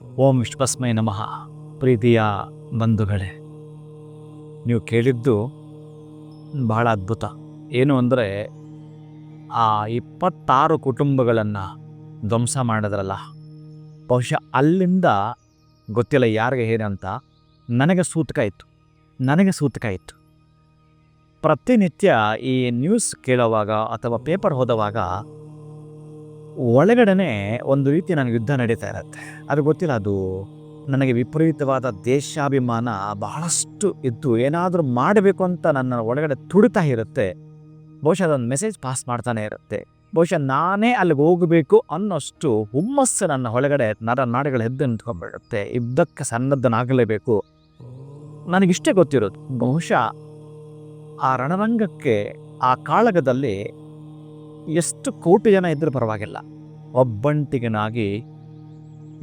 ಓಂ ವಿಶ್ವಸ್ಮಯ ನಮಃ. ಪ್ರೀತಿಯ ಬಂಧುಗಳೇ, ನೀವು ಕೇಳಿದ್ದು ಬಹಳ ಅದ್ಭುತ. ಏನು ಅಂದರೆ, ಆ ಇಪ್ಪತ್ತಾರು ಕುಟುಂಬಗಳನ್ನು ಧ್ವಂಸ ಮಾಡಿದ್ರಲ್ಲ, ಬಹುಶಃ ಅಲ್ಲಿಂದ ಗೊತ್ತಿಲ್ಲ ಯಾರಿಗೆ ಏನಂತ ನನಗೆ ಸೂತಕ ಇತ್ತು, ನನಗೆ ಸೂತಕ ಇತ್ತು. ಪ್ರತಿನಿತ್ಯ ಈ ನ್ಯೂಸ್ ಕೇಳುವಾಗ ಅಥವಾ ಪೇಪರ್ ಓದುವಾಗ ಒಳಗಡೆನೆ ಒಂದು ರೀತಿ ನನಗೆ ಯುದ್ಧ ನಡೀತಾ ಇರುತ್ತೆ. ಅದು ಗೊತ್ತಿಲ್ಲ, ಅದು ನನಗೆ ವಿಪರೀತವಾದ ದೇಶಾಭಿಮಾನ ಬಹಳಷ್ಟು ಇದ್ದು ಏನಾದರೂ ಮಾಡಬೇಕು ಅಂತ ನನ್ನ ಒಳಗಡೆ ತುಡಿತಾ ಇರುತ್ತೆ. ಬಹುಶಃ ಅದೊಂದು ಮೆಸೇಜ್ ಪಾಸ್ ಮಾಡ್ತಾನೆ ಇರುತ್ತೆ. ಬಹುಶಃ ನಾನೇ ಅಲ್ಲಿಗೆ ಹೋಗಬೇಕು ಅನ್ನೋಷ್ಟು ಹುಮ್ಮಸ್ಸು ನನ್ನ ಒಳಗಡೆ ನರ ನಾಡಿಗಳು ಎದ್ದು ನಿಂತ್ಕೊಂಡ್ಬಿಡುತ್ತೆ. ಯುದ್ಧಕ್ಕೆ ಸನ್ನದ್ಧನಾಗಲೇಬೇಕು. ನನಗಿಷ್ಟೇ ಗೊತ್ತಿರೋದು. ಬಹುಶಃ ಆ ರಣರಂಗಕ್ಕೆ, ಆ ಕಾಳಗದಲ್ಲಿ ಎಷ್ಟು ಕೋಟಿ ಜನ ಇದ್ದರೂ ಪರವಾಗಿಲ್ಲ. ಒಬ್ಬಂಟಿಗನಾಗಿ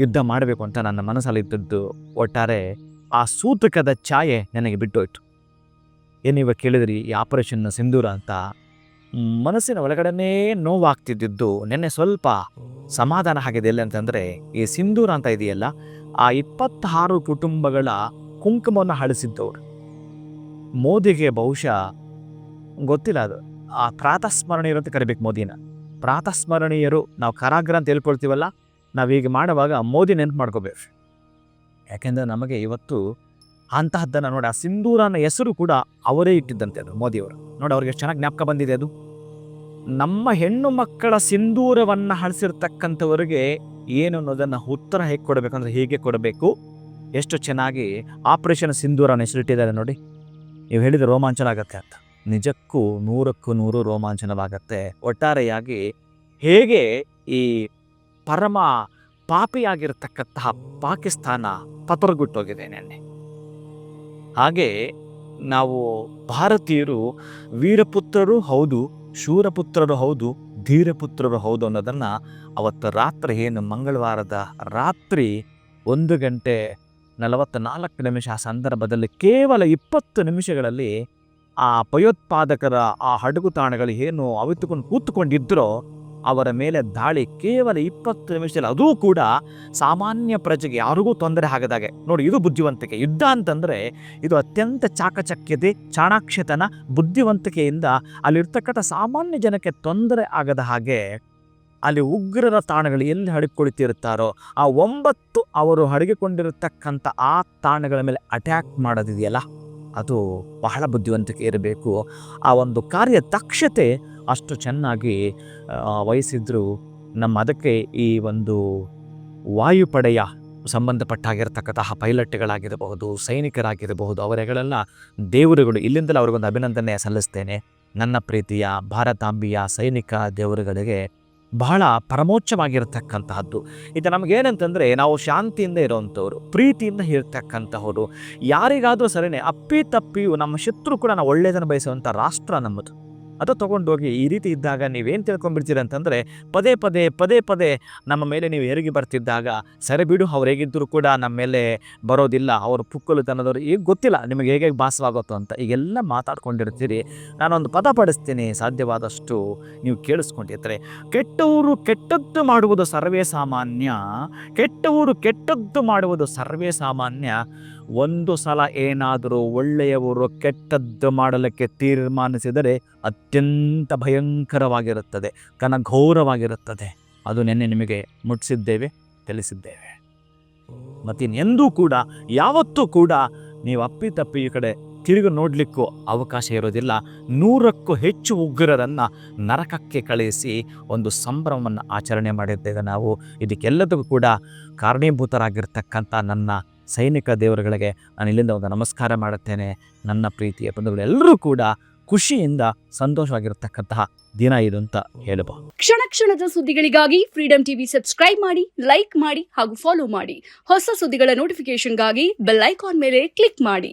ಯುದ್ಧ ಮಾಡಬೇಕು ಅಂತ ನನ್ನ ಮನಸ್ಸಲ್ಲಿ ಇದ್ದದ್ದು ಒಟ್ಟಾರೆ ಆ ಸೂತಕದ ಛಾಯೆ ನನಗೆ ಬಿಟ್ಟೋಯ್ತು. ಏನಿವ ಕೇಳಿದ್ರಿ ಈ ಆಪರೇಷನ್ ಸಿಂಧೂರ ಅಂತ? ಮನಸ್ಸಿನ ಒಳಗಡೆನೇ ನೋವಾಗ್ತಿದ್ದಿದ್ದು ನೆನ್ನೆ ಸ್ವಲ್ಪ ಸಮಾಧಾನ ಆಗಿದೆ ಎಲ್ಲಿ ಅಂತಂದರೆ ಈ ಸಿಂಧೂರ ಅಂತ ಇದೆಯಲ್ಲ, ಆ ಇಪ್ಪತ್ತಾರು ಕುಟುಂಬಗಳ ಕುಂಕುಮವನ್ನು ಹಳಿಸಿದ್ದವರು ಮೋದಿಗೆ ಬಹುಶಃ ಗೊತ್ತಿಲ್ಲ ಅದು. ಆ ಪ್ರಾತಸ್ಮರಣೀಯರು ಅಂತ ಕರಿಬೇಕು ಮೋದಿನ. ಪ್ರಾತಸ್ಮರಣೀಯರು, ನಾವು ಕರಾಗ್ರ ಅಂತ ಹೇಳ್ಕೊಳ್ತೀವಲ್ಲ ಈಗ ಮಾಡುವಾಗ ಮೋದಿ ನೆನ್ಪು ಮಾಡ್ಕೋಬೇಕು. ಯಾಕೆಂದರೆ ನಮಗೆ ಇವತ್ತು ಅಂತಹದ್ದನ್ನು ನೋಡಿ, ಆ ಸಿಂಧೂರನ ಹೆಸರು ಕೂಡ ಅವರೇ ಇಟ್ಟಿದ್ದಂತೆ ಅದು, ಮೋದಿಯವರು. ನೋಡಿ, ಅವ್ರಿಗೆ ಚೆನ್ನಾಗಿ ಜ್ಞಾಪಕ ಬಂದಿದೆ ಅದು. ನಮ್ಮ ಹೆಣ್ಣು ಮಕ್ಕಳ ಸಿಂಧೂರವನ್ನು ಹಳಸಿರ್ತಕ್ಕಂಥವರಿಗೆ ಏನು ಅನ್ನೋದನ್ನು ಉತ್ತರ ಹೇಗೆ ಕೊಡಬೇಕಂದ್ರೆ ಹೀಗೆ ಕೊಡಬೇಕು. ಎಷ್ಟು ಚೆನ್ನಾಗಿ ಆಪರೇಷನ್ ಸಿಂಧೂರನ ಹೆಸರು ಹೆಸರಿಟ್ಟಿದ್ದಾರೆ ನೋಡಿ. ನೀವು ಹೇಳಿದ ರೋಮಾಂಚನ ಆಗತ್ತೆ ಅಂತ. ನಿಜಕ್ಕೂ ನೂರಕ್ಕೂ ನೂರು ರೋಮಾಂಚನವಾಗತ್ತೆ. ಒಟ್ಟಾರೆಯಾಗಿ ಹೇಗೆ ಈ ಪರಮ ಪಾಪಿಯಾಗಿರ್ತಕ್ಕಂತಹ ಪಾಕಿಸ್ತಾನ ಪತರಗುಟ್ಟೋಗಿದೆ ನೆನ್ನೆ. ಹಾಗೆ ನಾವು ಭಾರತೀಯರು ವೀರಪುತ್ರರು ಹೌದು, ಶೂರಪುತ್ರರು ಹೌದು, ಧೀರಪುತ್ರರು ಹೌದು ಅನ್ನೋದನ್ನು ಅವತ್ತು ರಾತ್ರಿ ಏನು ಮಂಗಳವಾರದ ರಾತ್ರಿ ಒಂದು ಗಂಟೆ ನಲವತ್ತ ನಾಲ್ಕು ನಿಮಿಷ ಸಂದರ್ಭದಲ್ಲಿ ಕೇವಲ ಇಪ್ಪತ್ತು ನಿಮಿಷಗಳಲ್ಲಿ ಆ ಭಯೋತ್ಪಾದಕರ ಆ ಹಡಗು ತಾಣಗಳು ಏನು ಅವಿತುಕೊಂಡು ಕೂತ್ಕೊಂಡಿದ್ರೋ ಅವರ ಮೇಲೆ ದಾಳಿ ಕೇವಲ ಇಪ್ಪತ್ತು ನಿಮಿಷದಲ್ಲಿ. ಅದೂ ಕೂಡ ಸಾಮಾನ್ಯ ಪ್ರಜೆಗೆ ಯಾರಿಗೂ ತೊಂದರೆ ಆಗದಾಗೆ. ನೋಡಿ, ಇದು ಬುದ್ಧಿವಂತಿಕೆ. ಯುದ್ಧ ಅಂತಂದರೆ ಇದು ಅತ್ಯಂತ ಚಾಕಚಕ್ಯತೆ, ಚಾಣಾಕ್ಷತನ ಬುದ್ಧಿವಂತಿಕೆಯಿಂದ ಅಲ್ಲಿರ್ತಕ್ಕಂಥ ಸಾಮಾನ್ಯ ಜನಕ್ಕೆ ತೊಂದರೆ ಆಗದ ಹಾಗೆ ಅಲ್ಲಿ ಉಗ್ರರ ತಾಣಗಳು ಎಲ್ಲಿ ಹಡಿಕೊಳ್ತಿರುತ್ತಾರೋ ಆ ಒಂಬತ್ತು ಅವರು ಹಡಗಿಕೊಂಡಿರತಕ್ಕಂಥ ಆ ತಾಣಗಳ ಮೇಲೆ ಅಟ್ಯಾಕ್ ಮಾಡೋದಿದೆಯಲ್ಲ? ಅದು ಬಹಳ ಬುದ್ಧಿವಂತಿಕೆ ಇರಬೇಕು. ಆ ಒಂದು ಕಾರ್ಯ ದಕ್ಷತೆ ಅಷ್ಟು ಚೆನ್ನಾಗಿ ವಹಿಸಿದ್ರು. ನಮ್ಮ ಅದಕ್ಕೆ ಈ ಒಂದು ವಾಯುಪಡೆಯ ಸಂಬಂಧಪಟ್ಟಾಗಿರ್ತಕ್ಕಂತಹ ಪೈಲಟ್ಗಳಾಗಿರಬಹುದು, ಸೈನಿಕರಾಗಿರಬಹುದು, ಅವರೆಗಳೆಲ್ಲ ದೇವರುಗಳು. ಇಲ್ಲಿಂದಲೇ ಅವ್ರಿಗೊಂದು ಅಭಿನಂದನೆ ಸಲ್ಲಿಸ್ತೇನೆ. ನನ್ನ ಪ್ರೀತಿಯ ಭಾರತಾಂಬಿಯ ಸೈನಿಕ ದೇವರುಗಳಿಗೆ ಬಹಳ ಪರಮೋಚ್ಚವಾಗಿರತಕ್ಕಂತಹದ್ದು. ಇದು ನಮಗೇನಂತಂದರೆ, ನಾವು ಶಾಂತಿಯಿಂದ ಇರೋವಂಥವ್ರು ಪ್ರೀತಿಯಿಂದ ಇರ್ತಕ್ಕಂತಹವರು, ಯಾರಿಗಾದರೂ ಸರಿನೇ ಅಪ್ಪಿ ತಪ್ಪಿಯು ನಮ್ಮ ಶತ್ರು ಕೂಡ ನಾವು ಒಳ್ಳೆಯದನ್ನು ಬಯಸುವಂಥ ರಾಷ್ಟ್ರ ನಮ್ಮದು. ಅದು ತೊಗೊಂಡೋಗಿ ಈ ರೀತಿ ಇದ್ದಾಗ ನೀವೇನು ತಿಳ್ಕೊಂಡ್ಬಿಡ್ತೀರ ಅಂತಂದರೆ ಪದೇ ಪದೇ ಪದೇ ಪದೇ ನಮ್ಮ ಮೇಲೆ ನೀವು ಹೆರಿಗೆ ಬರ್ತಿದ್ದಾಗ, ಸರಿ ಬಿಡು, ಅವ್ರು ಹೇಗಿದ್ದರೂ ಕೂಡ ನಮ್ಮ ಮೇಲೆ ಬರೋದಿಲ್ಲ, ಅವರು ಪುಕ್ಕಲುತನದವರು ಈಗ ಗೊತ್ತಿಲ್ಲ ನಿಮಗೆ ಹೇಗೆ ಭಾಸವಾಗುತ್ತೋ ಅಂತ. ಈಗೆಲ್ಲ ಮಾತಾಡ್ಕೊಂಡಿರ್ತೀರಿ. ನಾನೊಂದು ಪದ ಪಡಿಸ್ತೀನಿ, ಸಾಧ್ಯವಾದಷ್ಟು ನೀವು ಕೇಳಿಸ್ಕೊಂಡಿರ್ತಾರೆ ಕೆಟ್ಟವರು ಕೆಟ್ಟದ್ದು ಮಾಡುವುದು ಸರ್ವೇ ಸಾಮಾನ್ಯ, ಕೆಟ್ಟವರು ಕೆಟ್ಟದ್ದು ಮಾಡುವುದು ಸರ್ವೇ ಸಾಮಾನ್ಯ. ಒಂದು ಸಲ ಏನಾದರೂ ಒಳ್ಳೆಯವರು ಕೆಟ್ಟದ್ದು ಮಾಡಲಿಕ್ಕೆ ತೀರ್ಮಾನಿಸಿದರೆ ಅತ್ಯಂತ ಭಯಂಕರವಾಗಿರುತ್ತದೆ, ಘನಘೋರವಾಗಿರುತ್ತದೆ. ಅದು ನಿನ್ನೆ ನಿಮಗೆ ಮುಟ್ಟಿಸಿದ್ದೇವೆ, ತಿಳಿಸಿದ್ದೇವೆ. ಮತ್ತಿನ್ನೆಂದೂ ಕೂಡ, ಯಾವತ್ತೂ ಕೂಡ ನೀವು ಅಪ್ಪಿತಪ್ಪಿ ಈ ಕಡೆ ತಿರುಗಿ ನೋಡಲಿಕ್ಕೂ ಅವಕಾಶ ಇರೋದಿಲ್ಲ ನೂರಕ್ಕೂ ಹೆಚ್ಚು ಉಗ್ರರನ್ನು ನರಕಕ್ಕೆ ಕಳುಹಿಸಿ ಒಂದು ಸಂಭ್ರಮವನ್ನು ಆಚರಣೆ ಮಾಡಿದ್ದೇವೆ ನಾವು. ಇದಕ್ಕೆಲ್ಲದಕ್ಕೂ ಕೂಡ ಕಾರಣೀಭೂತರಾಗಿರ್ತಕ್ಕಂಥ ನನ್ನ ಸೈನಿಕ ದೇವರುಗಳಿಗೆ ನಾನು ಇಲ್ಲಿಂದ ಒಂದು ನಮಸ್ಕಾರ ಮಾಡುತ್ತೇನೆ. ನನ್ನ ಪ್ರೀತಿಯ ಬಂಧುಗಳೆಲ್ಲರೂ ಕೂಡ ಖುಷಿಯಿಂದ ಸಂತೋಷವಾಗಿರತಕ್ಕಂತಹ ದಿನ ಇದು ಅಂತ ಹೇಳಬಹುದು. ಕ್ಷಣ ಕ್ಷಣದ ಸುದ್ದಿಗಳಿಗಾಗಿ ಫ್ರೀಡಂ ಟಿವಿ ಸಬ್ಸ್ಕ್ರೈಬ್ ಮಾಡಿ ಲೈಕ್ ಮಾಡಿ ಹಾಗೂ ಫಾಲೋ ಮಾಡಿ. ಹೊಸ ಸುದ್ದಿಗಳ ನೋಟಿಫಿಕೇಶನ್ಗಾಗಿ ಬೆಲ್ ಐಕಾನ್ ಮೇಲೆ ಕ್ಲಿಕ್ ಮಾಡಿ.